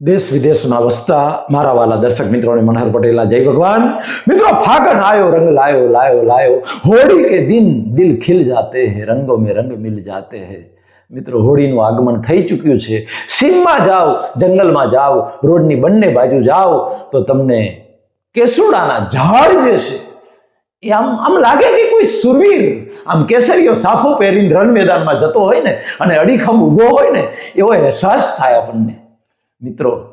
દેશ વિદેશમાં વસતા મારા વાલા દર્શક મિત્રોને મનહર પટેલના જય ભગવાન. મિત્રો, ફાગણ આયો, રંગ લાયો લાયો લાયો. હોળી કે દિન દિલ ખિલ જાતે હે, રંગો મેં રંગ મિલ જાતે હે. મિત્રો, હોળીનું આગમન થઈ ચૂક્યું છે. સીમમાં જાઓ, જંગલમાં જાઓ, રોડની બંને બાજુ જાઓ, તો તમને કેસુડાના ઝાડ જે છે, એ આમ આમ લાગે કે કોઈ સુરવીર, આમ કેસરીઓ સાફો પહેરીને રણ મેદાનમાં જતો હોય ને, અને અડીખમ ઊભો હોય ને, એવો અહેસાસ થાય આપણને. મિત્રો,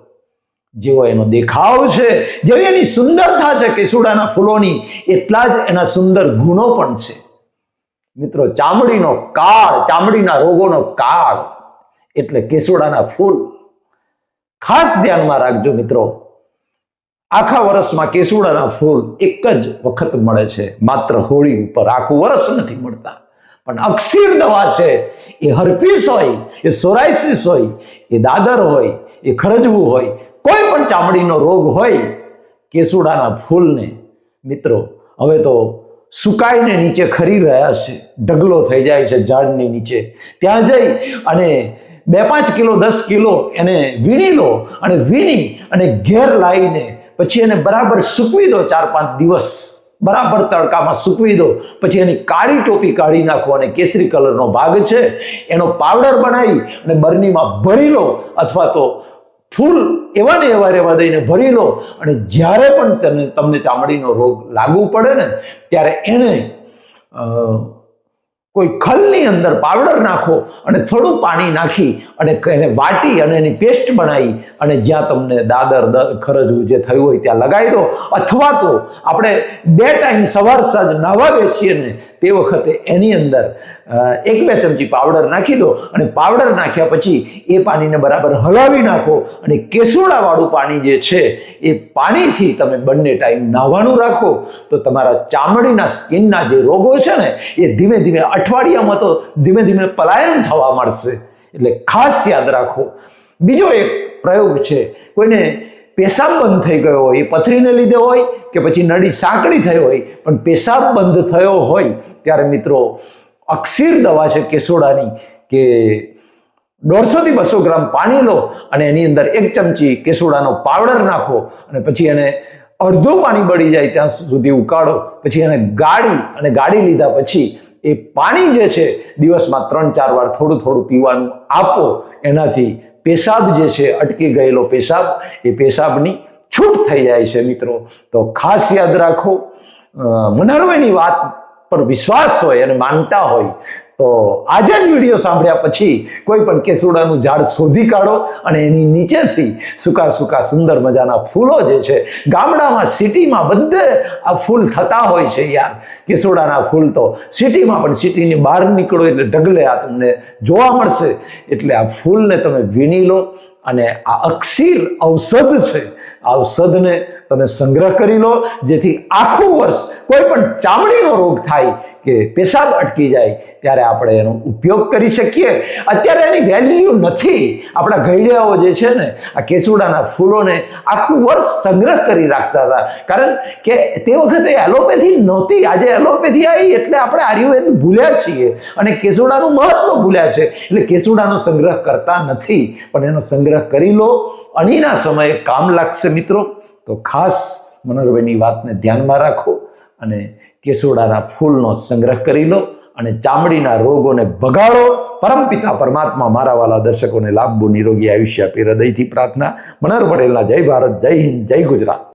જેવો એનો દેખાવ છે, જેવી એની સુંદરતા છે કેસુડાના ફૂલોની, એટલા જ એના સુંદર ગુણો પણ છે. મિત્રો, ચામડીનો કાળ, ચામડીના રોગોનો કાળ, એટલે કેસુડાના ફૂલ. ખાસ ધ્યાનમાં રાખજો મિત્રો, આખા વર્ષમાં કેસુડાના ફૂલ એક જ વખત મળે છે. માત્ર હોળી ઉપર આખું વર્ષ નથી મળતા. પણ અક્ષીર દવા છે, એ હર્પીસ હોય, એ સોરાઇસિસ હોય, એ દાદર હોય એ ખરજવું હોય, કોઈ પણ ચામડીનો રોગ હોય, કેસુડાના ફૂલને, મિત્રો, હવે તો સુકાઈને નીચે ખરી રહ્યા છે, ઢગલો થઈ જાય છે ઝાડની નીચે. ત્યાં જઈ અને બે પાંચ કિલો, દસ કિલો એને વીણી લો અને વીણી અને ઘેર લાવીને પછી એને બરાબર સૂકવી દો ચાર પાંચ દિવસ. બરાબર તડકામાં સૂકવી દો. પછી એની કાળી ટોપી કાઢી નાખો અને કેસરી કલરનો ભાગ છે, એનો પાવડર બનાવી અને બરણીમાં ભરી લો અથવા તો ફૂલ એવા ને એવા રહેવા દઈને ભરી લો. અને જ્યારે પણ તેને તમને ચામડીનો રોગ લાગુ પડે ને, ત્યારે એને કોઈ ખલની અંદર પાવડર નાખો અને થોડું પાણી નાખી અને એને વાટી અને એની પેસ્ટ બનાવી અને જ્યાં તમને દાદર ખરજવું જે થયું હોય ત્યાં લગાવી દો. અથવા તો આપણે બે ટાઈમ સવાર સાંજ નાવા બેસીએ ને તે વખતે એની અંદર એક બે ચમચી પાવડર નાખી દો અને પાવડર નાખ્યા પછી એ પાણીને બરાબર હલાવી નાખો અને કેસુડાવાળું પાણી જે છે એ પાણીથી તમે બંને ટાઈમ નાહવાનું રાખો. તો તમારા ચામડીના સ્કિનના જે રોગો છે ને એ ધીમે ધીમે અઠવાડિયામાં તો ધીમે ધીમે પલાયન થવા મળશે એટલે ખાસ યાદ રાખો. બીજો એક પ્રયોગ છે, કોઈને પેશાબ બંધ થઈ ગયો હોય, એ પથરીને લીધે હોય કે પછી નળી સાંકડી થઈ હોય, પણ પેશાબ બંધ થયો હોય, ત્યારે મિત્રો અક્ષીર દવા છે કેસોડાની કે દોઢસોથી બસો ગ્રામ પાણી લો અને એની અંદર એક ચમચી કેસોડાનો પાવડર નાખો અને પછી એને અડધું પાણી બળી જાય ત્યાં સુધી ઉકાળો. પછી એને ગાળી અને ગાળી લીધા પછી એ પાણી જે છે દિવસમાં ત્રણ ચાર વાર થોડું થોડું પીવાનું આપો. એનાથી પેશાબ જે છે અટકી ગયેલો પેશાબ એ પેશાબની છૂટ થઈ જાય છે મિત્રો. તો ખાસ યાદ રાખો અ, મનોરમની વાત પર વિશ્વાસ હોય અને માનતા હોય તો આજે વીડિયો સાંભળ્યા પછી કોઈ પણ કેસુડાનું ઝાડ શોધી કાઢો અને એની નીચેથી સૂકા સૂકા સુંદર મજાના ફૂલો જે છે, ગામડામાં, સિટીમાં બધે આ ફૂલ થતા હોય છે યાર. કેસુડાના ફૂલ તો સિટીમાં પણ સિટીની બહાર નીકળો એટલે ઢગલે આ તમને જોવા મળશે. એટલે આ ફૂલને તમે વીણી લો અને આ અક્ષીર ઔષધ છે આ ઔષધને તમે સંગ્રહ કરી લો, જેથી આખું વર્ષ કોઈ પણ ચામડીનો રોગ થાય કે પેશાબ અટકી જાય, ત્યારે આપણે એનો ઉપયોગ કરી શકીએ. અત્યારે એની વેલ્યુ નથી. આપણા ઘડિયાઓ જે છે ને, આ કેસુડાના ફૂલોને આખું વર્ષ સંગ્રહ કરી રાખતા હતા. કારણ કે તે વખતે એલોપેથી નહોતી. આજે એલોપેથી આવી એટલે આપણે આયુર્વેદ ભૂલ્યા છીએ. અને કેસુડાનું મહત્વ ભૂલ્યા છે. એટલે કેસુડાનો સંગ્રહ કરતા નથી. પણ એનો સંગ્રહ કરી લો. અણીના સમયે કામ લાગશે મિત્રો. તો ખાસ મનોરભાઈની વાતને ધ્યાનમાં રાખો અને કેસોડાના ફૂલનો સંગ્રહ કરી લો અને ચામડીના રોગોને ભગાડો. પરમપિતા પરમાત્મા મારા વાલા દર્શકોને લાંબુ નિરોગી આયુષ્ય આપી હૃદયથી પ્રાર્થના. મનર પટેલના જય ભારત, જય હિન્દ, જય ગુજરાત.